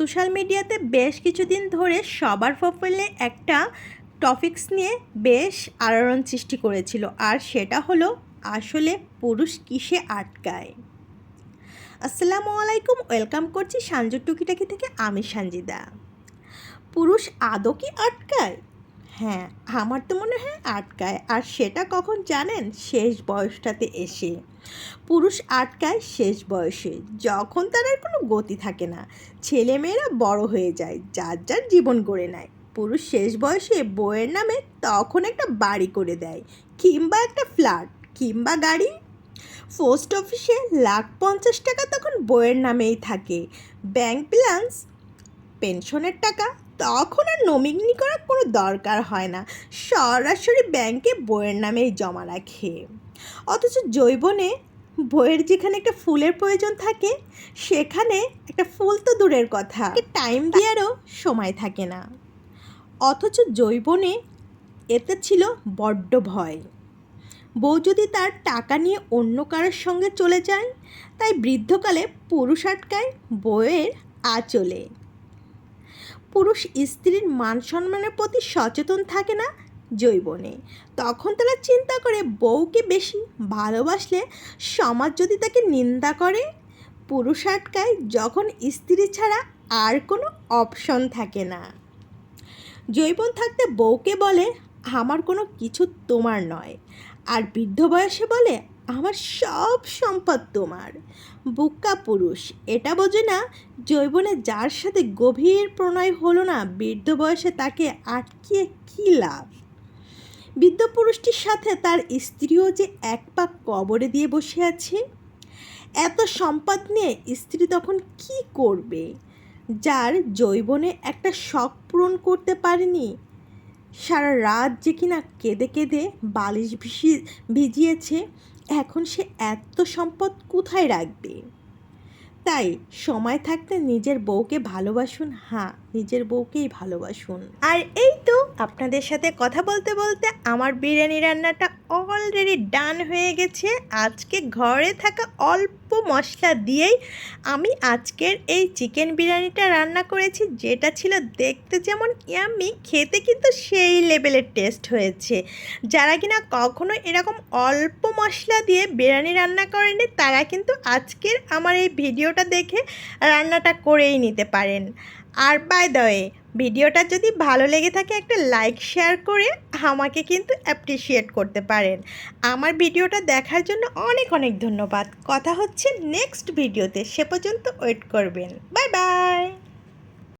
Social মিডিয়াতে বেশ কিছুদিন ধরে সবার প্রোফাইলে একটা টপিকস নিয়ে বেশ আলোড়ন সৃষ্টি করেছিল। আর সেটা হলো, আসলে পুরুষ কিসে আটকায়? আসসালামু আলাইকুম, ওয়েলকাম করছি সাঞ্জু টুকিটাকি থেকে, আমি সানজিদা। পুরুষ আদৌ কি আটকায়? হ্যাঁ আমার তো মনে হয় আটকায়। আর সেটা কখন জানেন? শেষ বয়সটাতে এসে। পুরুষ আটকায় শেষ বয়সে। যখন তার আর কোনো গতি থাকে না। ছেলেমেয়েরা বড় হয়ে যায়, যার যার জীবন গড়ে নেয়। পুরুষ শেষ বয়সে বইয়ের নামে তখন একটা বাড়ি করে দেয়, কিংবা একটা ফ্ল্যাট, কিংবা গাড়ি। পোস্ট অফিসে লাখ পঞ্চাশ টাকা তখন বইয়ের নামেই থাকে। ব্যাংক ব্যালেন্স, পেনশনের টাকা তখন আর নমিনি করার কোনো দরকার হয় না। সরাসরি ব্যাংকে বইয়ের নামেই জমা রাখে। অথচ জৈবনে বইয়ের যেখানে একটা ফুলের প্রয়োজন থাকে, সেখানে একটা ফুল তো দূরের কথা। টাইম দেওয়ারও সময় থাকে না। অথচ জৈবনে এতে ছিল বড্ড ভয়। বউ যদি তার টাকা নিয়ে অন্য কারোর সঙ্গে চলে যায়, তাই বৃদ্ধকালে পুরুষ আটকায় বউয়ের আঁচলে। পুরুষ স্ত্রীর মান সম্মানের প্রতি সচেতন থাকে না জৈবনে তখন তারা চিন্তা করে বউকে বেশি ভালোবাসলে সমাজ যদি তাকে নিন্দা করে, পুরুষ আটকায় যখন স্ত্রী ছাড়া আর কোনো অপশন থাকে না। জৈবন থাকতে বউকে বলে, আমার কোনো কিছু তোমার নয়। আর বৃদ্ধ বয়সে বলে আমার সব সম্পদ তোমার। বুক্কা পুরুষ, এটা বোঝে না জৈবনে যার সাথে গভীর প্রণয় হলো না বৃদ্ধ বয়সে তাকে আটকিয়ে কী লাভ? বৃদ্ধ পুরুষটির সাথে তার স্ত্রীও যে এক পা কবরে দিয়ে বসে আছে? এত সম্পদ নিয়ে স্ত্রী তখন কি করবে? যার জৈবনে একটা শখ পূরণ করতে পারেনি। সারা রাত যে কিনা কেঁদে কেঁদে বালিশ ভিজিয়েছে এখন সে এত সম্পদ কোথায় রাখবে? তাই সময় থাকতে নিজের বউকে ভালোবাসুন হ্যাঁ নিজের বউকেই ভালোবাসুন। আর এই তো আপনাদের সাথে কথা বলতে বলতে আমার বিরিয়ানি রান্নাটা অলরেডি ডান হয়ে গেছে। আজকে ঘরে থাকা অল্প মশলা দিয়েই আমি আজকের এই চিকেন বিরিয়ানিটা রান্না করেছি, যেটা ছিল দেখতে যেমন ইয়াম্মি খেতে কিন্তু সেই লেভেলের টেস্ট হয়েছে। যারা কিনা কখনো এরকম অল্প মশলা দিয়ে বিরিয়ানি রান্না করেনি তারা কিন্তু আজকের আমার এই ভিডিওটা দেখে রান্নাটা করেই নিতে পারেন। আর বাই দ্য ভিডিওটা যদি ভালো লেগে থাকে একটা লাইক শেয়ার করে আমাকে কিন্তু অ্যাপ্রিসিয়েট করতে পারেন। আমার ভিডিওটা দেখার জন্য অনেক অনেক ধন্যবাদ। কথা হচ্ছে নেক্সট ভিডিওতে। সে পর্যন্ত ওয়েট করবেন। Bye bye